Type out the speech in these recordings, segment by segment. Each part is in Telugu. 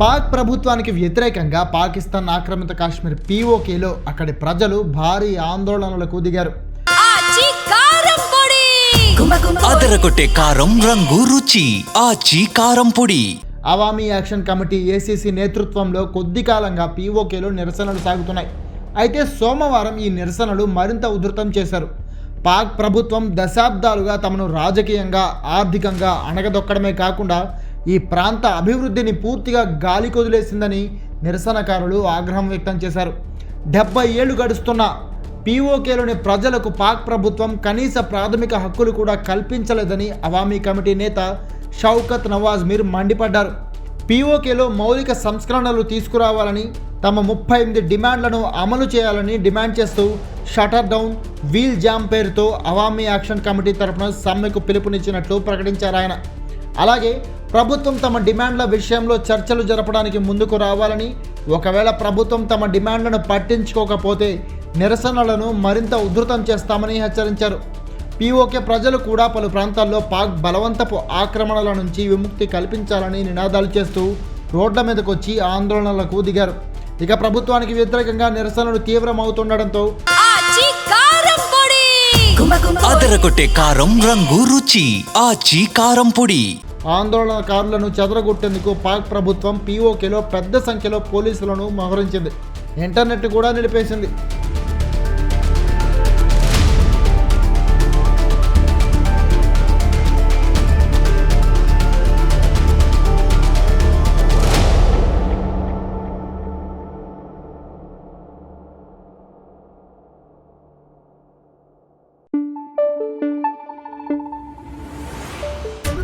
పాక్ ప్రభుత్వానికి వ్యతిరేకంగా పాకిస్తాన్ ఆక్రమిత కాశ్మీర్ పీఓకేలో అక్కడి ప్రజలు భారీ ఆందోళనలకు దిగారు. అదరగొట్టే కారం రంగు రుచి ఆచి కారం పొడి. అవామీ యాక్షన్ కమిటీ ఏసీసీ నేతృత్వంలో కొద్ది కాలంగా పీఓకేలో నిరసనలు సాగుతున్నాయి. అయితే సోమవారం ఈ నిరసనలు మరింత ఉధృతం చేశారు. పాక్ ప్రభుత్వం దశాబ్దాలుగా తమను రాజకీయంగా ఆర్థికంగా అణగదొక్కడమే కాకుండా ఈ ప్రాంత అభివృద్ధిని పూర్తిగా గాలి కొదిలేసిందని నిరసనకారులు ఆగ్రహం వ్యక్తం చేశారు. డెబ్బై ఏళ్ళు గడుస్తున్న పీఓకేలోని ప్రజలకు పాక్ ప్రభుత్వం కనీస ప్రాథమిక హక్కులు కూడా కల్పించలేదని అవామీ కమిటీ నేత షౌకత్ నవాజ్ మీర్ మండిపడ్డారు. పీఓకేలో మౌలిక సంస్కరణలు తీసుకురావాలని తమ ముప్పై ఎనిమిది డిమాండ్లను అమలు చేయాలని డిమాండ్ చేస్తూ షటర్ డౌన్ వీల్ జామ్ పేరుతో అవామీ యాక్షన్ కమిటీ తరఫున సమ్మెకు పిలుపునిచ్చినట్లు ప్రకటించారు ఆయన. అలాగే ప్రభుత్వం తమ డిమాండ్ల విషయంలో చర్చలు జరపడానికి ముందుకు రావాలని ఒకవేళ ప్రభుత్వం తమ డిమాండ్లను పట్టించుకోకపోతే నిరసనలను మరింత ఉధృతం చేస్తామని హెచ్చరించారు. పీఓకే ప్రజలు కూడా పలు ప్రాంతాల్లో పాక్ బలవంతపు ఆక్రమణల నుంచి విముక్తి కల్పించాలని నినాదాలు చేస్తూ రోడ్ల మీదకు వచ్చి ఆందోళనలకు దిగారు. ఇక ప్రభుత్వానికి వ్యతిరేకంగా నిరసనలు తీవ్రమవుతుండటంతో కారం రంగు రుచి. ఆచి కారం పొడి. ఆందోళనకారులను చెదరగొట్టేందుకు పాక్ ప్రభుత్వం పీఓకేలో పెద్ద సంఖ్యలో పోలీసులను మోహరించింది. ఇంటర్నెట్ కూడా నిలిపేసింది.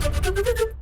どっ!